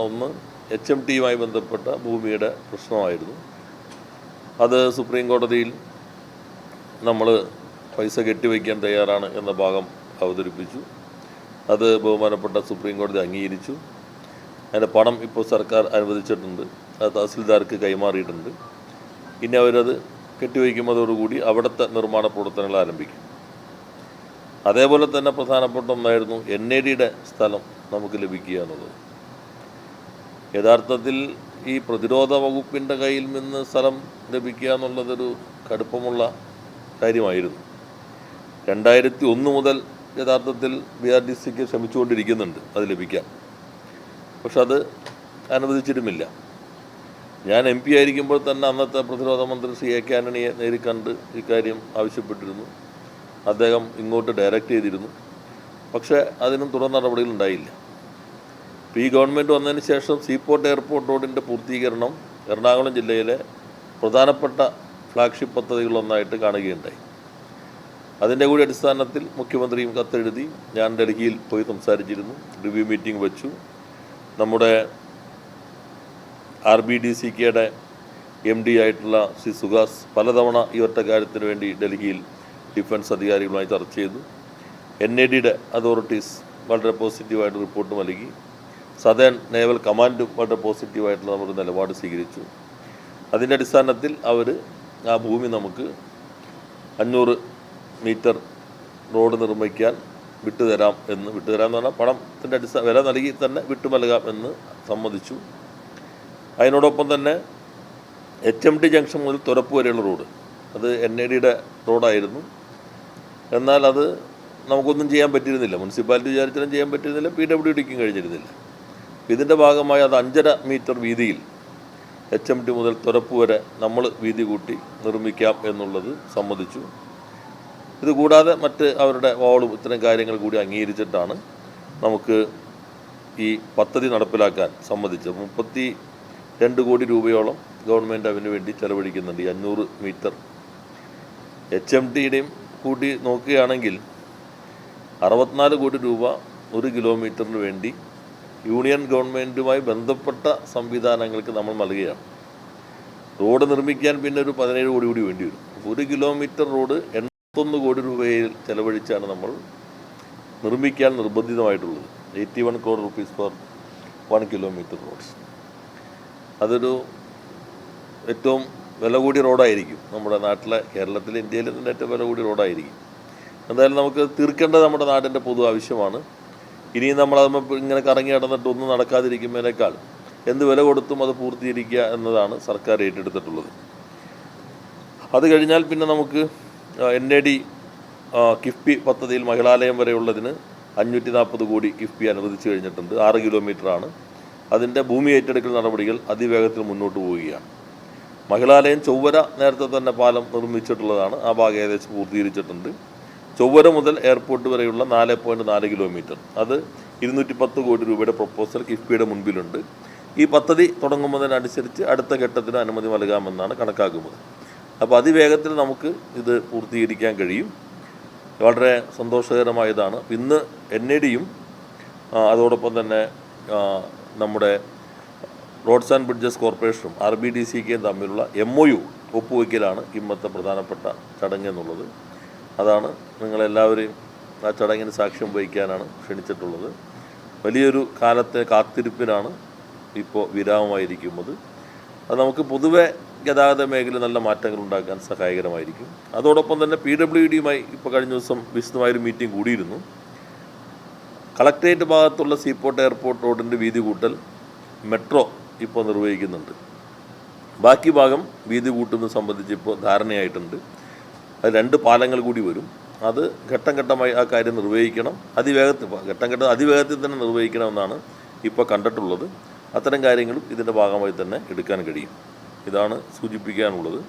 ഒന്ന് H M ടിയുമായി ബന്ധപ്പെട്ട ഭൂമിയുടെ പ്രശ്നമായിരുന്നു. അത് സുപ്രീം കോടതിയിൽ നമ്മൾ പൈസ കെട്ടിവയ്ക്കാൻ തയ്യാറാണ് എന്ന ഭാഗം അവതരിപ്പിച്ചു. അത് ബഹുമാനപ്പെട്ട സുപ്രീം കോടതി അംഗീകരിച്ചു. അതിന്റെ പണം ഇപ്പോൾ സർക്കാർ അനുവദിച്ചിട്ടുണ്ട്. അത് തഹസിൽദാർക്ക് കൈമാറിയിട്ടുണ്ട്. ഇനി അവരത് കെട്ടിവയ്ക്കുന്നതോടുകൂടി അവിടുത്തെ നിർമ്മാണ പ്രവർത്തനങ്ങൾ ആരംഭിക്കും. അതേപോലെ തന്നെ പ്രധാനപ്പെട്ട ഒന്നായിരുന്നു എൻ ഡിയുടെ സ്ഥലം നമുക്ക് ലഭിക്കുക എന്നുള്ളത്. യഥാർത്ഥത്തിൽ ഈ പ്രതിരോധ വകുപ്പിന്റെ കയ്യിൽ നിന്ന് സ്ഥലം ലഭിക്കുക എന്നുള്ളതൊരു കടുപ്പമുള്ള കാര്യമായിരുന്നു. രണ്ടായിരത്തി ഒന്ന് മുതൽ യഥാർത്ഥത്തിൽ ബി ആർ ഡി സിക്ക് ശ്രമിച്ചുകൊണ്ടിരിക്കുന്നുണ്ട് അത് ലഭിക്കാൻ. പക്ഷെ അത് അനുവദിച്ചിട്ടുമില്ല. ഞാൻ എം പി ആയിരിക്കുമ്പോൾ തന്നെ അന്നത്തെ പ്രതിരോധ മന്ത്രി സി എ കെ ആന്റണിയെ നേരിൽ കണ്ട് ഇക്കാര്യം ആവശ്യപ്പെട്ടിരുന്നു. അദ്ദേഹം ഇങ്ങോട്ട് ഡയറക്റ്റ് ചെയ്തിരുന്നു. പക്ഷേ അതിനും തുടർ നടപടികൾ ഉണ്ടായില്ല. ഇപ്പോൾ ഈ ഗവൺമെന്റ് വന്നതിന് ശേഷം സീപോർട്ട് എയർപോർട്ട് റോഡിന്റെ പൂർത്തീകരണം എറണാകുളം ജില്ലയിലെ പ്രധാനപ്പെട്ട ഫ്ലാഗ്ഷിപ്പ് പദ്ധതികളൊന്നായിട്ട് കാണുകയുണ്ടായി. അതിന്റെ കൂടി അടിസ്ഥാനത്തിൽ മുഖ്യമന്ത്രിയും കത്തെഴുതി ഞാൻ ഡൽഹിയിൽ പോയി സംസാരിച്ചിരുന്നു. റിവ്യൂ മീറ്റിംഗ് വെച്ചു. നമ്മുടെ ആർ ബി ഡി സി കെയുടെ എം ഡി ആയിട്ടുള്ള ശ്രീ സുഹാസ് പലതവണ ഈ ഒറ്റ കാര്യത്തിന് വേണ്ടി ഡൽഹിയിൽ ഡിഫൻസ് അധികാരികളുമായി ചർച്ച ചെയ്തു. എൻ എ ഡിയുടെ അതോറിറ്റീസ് വളരെ പോസിറ്റീവായിട്ട് റിപ്പോർട്ട് നൽകി. സദേൺ നേവൽ കമാൻഡ് വളരെ പോസിറ്റീവായിട്ടുള്ള നമ്മുടെ നിലപാട് സ്വീകരിച്ചു. അതിന്റെ അടിസ്ഥാനത്തിൽ അവർ ആ ഭൂമി നമുക്ക് അഞ്ഞൂറ് മീറ്റർ റോഡ് നിർമ്മിക്കാൻ വിട്ടുതരാം എന്ന് വിട്ടുതരാം എന്ന് പറഞ്ഞാൽ പണത്തിന്റെ അടിസ്ഥാന വില നൽകി തന്നെ വിട്ടു നൽകാം എന്ന് സമ്മതിച്ചു. അതിനോടൊപ്പം തന്നെ എച്ച് എം ടി ജംഗ്ഷൻ മുതൽ തുറപ്പ് വരെയുള്ള റോഡ് അത് എൻ എ ഡിയുടെ റോഡായിരുന്നു. എന്നാൽ അത് നമുക്കൊന്നും ചെയ്യാൻ പറ്റിയിരുന്നില്ല. മുനിസിപ്പാലിറ്റി വിചാരിച്ചാലും ചെയ്യാൻ പറ്റിയിരുന്നില്ല. പി ഡബ്ല്യു ഡിക്കും കഴിഞ്ഞിരുന്നില്ല. ഇതിന്റെ ഭാഗമായി അത് അഞ്ചര മീറ്റർ വീതിയിൽ എച്ച് എം ടി മുതൽ തുറപ്പ് വരെ നമ്മൾ വീതി കൂട്ടി നിർമ്മിക്കാം എന്നുള്ളത് സമ്മതിച്ചു. ഇതുകൂടാതെ മറ്റ് അവരുടെ വാളും ഇത്തരം കാര്യങ്ങൾ കൂടി അംഗീകരിച്ചിട്ടാണ് നമുക്ക് ഈ പദ്ധതി നടപ്പിലാക്കാൻ സമ്മതിച്ചത്. മുപ്പത്തി രണ്ട് കോടി രൂപയോളം ഗവൺമെന്റ് അതിനു വേണ്ടി ചെലവഴിക്കുന്നുണ്ട് ഈ അഞ്ഞൂറ് മീറ്റർ. എച്ച് എം ടിയുടെയും കൂട്ടി നോക്കുകയാണെങ്കിൽ അറുപത്തിനാല് കോടി രൂപ ഒരു കിലോമീറ്ററിന് വേണ്ടി യൂണിയൻ ഗവൺമെന്റുമായി ബന്ധപ്പെട്ട സംവിധാനങ്ങൾക്ക് നമ്മൾ നൽകുകയാണ്. റോഡ് നിർമ്മിക്കാൻ പിന്നെ ഒരു പതിനേഴ് കോടി കൂടി വേണ്ടി വരും. ഒരു കിലോമീറ്റർ റോഡ് എൺപത്തൊന്ന് കോടി രൂപയിൽ ചെലവഴിച്ചാണ് നമ്മൾ നിർമ്മിക്കാൻ നിർബന്ധിതമായിട്ടുള്ളത്. Eighty one crore rupees for one kilometre roads അതൊരു ഏറ്റവും വില കൂടിയ റോഡായിരിക്കും. നമ്മുടെ നാട്ടിലെ കേരളത്തിലെ ഇന്ത്യയിലെ തന്നെ ഏറ്റവും വില കൂടിയ റോഡായിരിക്കും. എന്തായാലും നമുക്ക് തീർക്കേണ്ടത് നമ്മുടെ നാടിന്റെ പൊതു ആവശ്യമാണ്. ഇനിയും നമ്മൾ അത് ഇങ്ങനെ കറങ്ങി നടന്നിട്ട് ഒന്നും നടക്കാതിരിക്കുന്നതിനേക്കാൾ എന്ത് വില കൊടുത്തും അത് പൂർത്തീകരിക്കുക എന്നതാണ് സർക്കാർ ഏറ്റെടുത്തിട്ടുള്ളത്. അത് കഴിഞ്ഞാൽ പിന്നെ നമുക്ക് എൻ എ ഡി കിഫ്ബി പദ്ധതിയിൽ മഹിളാലയം വരെയുള്ളതിന് അഞ്ഞൂറ്റി നാൽപ്പത് കോടി കിഫ്ബി അനുവദിച്ചു കഴിഞ്ഞിട്ടുണ്ട്. ആറ് കിലോമീറ്ററാണ്. അതിന്റെ ഭൂമി ഏറ്റെടുക്കൽ നടപടികൾ അതിവേഗത്തിൽ മുന്നോട്ട് പോവുകയാണ്. മഹിളാലയം ചൊവ്വര നേരത്തെ തന്നെ പാലം നിർമ്മിച്ചിട്ടുള്ളതാണ്. ആ ഭാഗം ഏകദേശം പൂർത്തീകരിച്ചിട്ടുണ്ട്. ചൊവ്വര മുതൽ എയർപോർട്ട് വരെയുള്ള നാല് പോയിന്റ് നാല് കിലോമീറ്റർ അത് ഇരുന്നൂറ്റി പത്ത് കോടി രൂപയുടെ പ്രപ്പോസൽ കിഫ്ബിയുടെ മുൻപിലുണ്ട്. ഈ പദ്ധതി തുടങ്ങുന്നതിനനുസരിച്ച് അടുത്ത ഘട്ടത്തിന് അനുമതി നൽകാമെന്നാണ് കണക്കാക്കുന്നത്. അപ്പോൾ അതിവേഗത്തിൽ നമുക്ക് ഇത് പൂർത്തീകരിക്കാൻ കഴിയും. വളരെ സന്തോഷകരമായതാണ്. ഇന്ന് എൻ എ ഡിയും അതോടൊപ്പം തന്നെ നമ്മുടെ റോഡ്സ് ആൻഡ് ബ്രിഡ്ജസ് കോർപ്പറേഷനും ആർ ബി ഡി സിക്കും തമ്മിലുള്ള എം ഒ യു ഒപ്പുവയ്ക്കലാണ് ഇന്നത്തെ പ്രധാനപ്പെട്ട ചടങ്ങ് എന്നുള്ളത്. അതാണ് നിങ്ങളെല്ലാവരെയും ആ ചടങ്ങിന് സാക്ഷ്യം വഹിക്കാനാണ് ക്ഷണിച്ചിട്ടുള്ളത്. വലിയൊരു കാലത്തെ കാത്തിരിപ്പിനാണ് ഇപ്പോൾ വിരാമമായിരിക്കുന്നത്. അത് നമുക്ക് പൊതുവെ ഗതാഗത മേഖല നല്ല മാറ്റങ്ങൾ ഉണ്ടാക്കാൻ സഹായകരമായിരിക്കും. അതോടൊപ്പം തന്നെ പി ഡബ്ല്യു ഡിയുമായി ഇപ്പോൾ കഴിഞ്ഞ ദിവസം വിശദമായൊരു മീറ്റിംഗ് കൂടിയിരുന്നു. കളക്ട്രേറ്റ് ഭാഗത്തുള്ള സീപോർട്ട് എയർപോർട്ട് റോഡിന്റെ വീതി കൂട്ടൽ മെട്രോ ഇപ്പോൾ നിർവഹിക്കുന്നുണ്ട്. ബാക്കി ഭാഗം വീതി കൂട്ടുന്നത് സംബന്ധിച്ച് ഇപ്പോൾ ധാരണയായിട്ടുണ്ട്. അത് രണ്ട് പാലങ്ങൾ കൂടി വരും. അത് ഘട്ടം ഘട്ടമായി ആ കാര്യം നിർവഹിക്കണം. അതിവേഗത്തിൽ ഘട്ടം ഘട്ടം അതിവേഗത്തിൽ തന്നെ നിർവഹിക്കണമെന്നാണ് ഇപ്പോൾ കണ്ടിട്ടുള്ളത്. അത്തരം കാര്യങ്ങളും ഇതിന്റെ ഭാഗമായി തന്നെ എടുക്കാൻ കഴിയും. ഇതാണ് സൂചിപ്പിക്കാനുള്ളത്.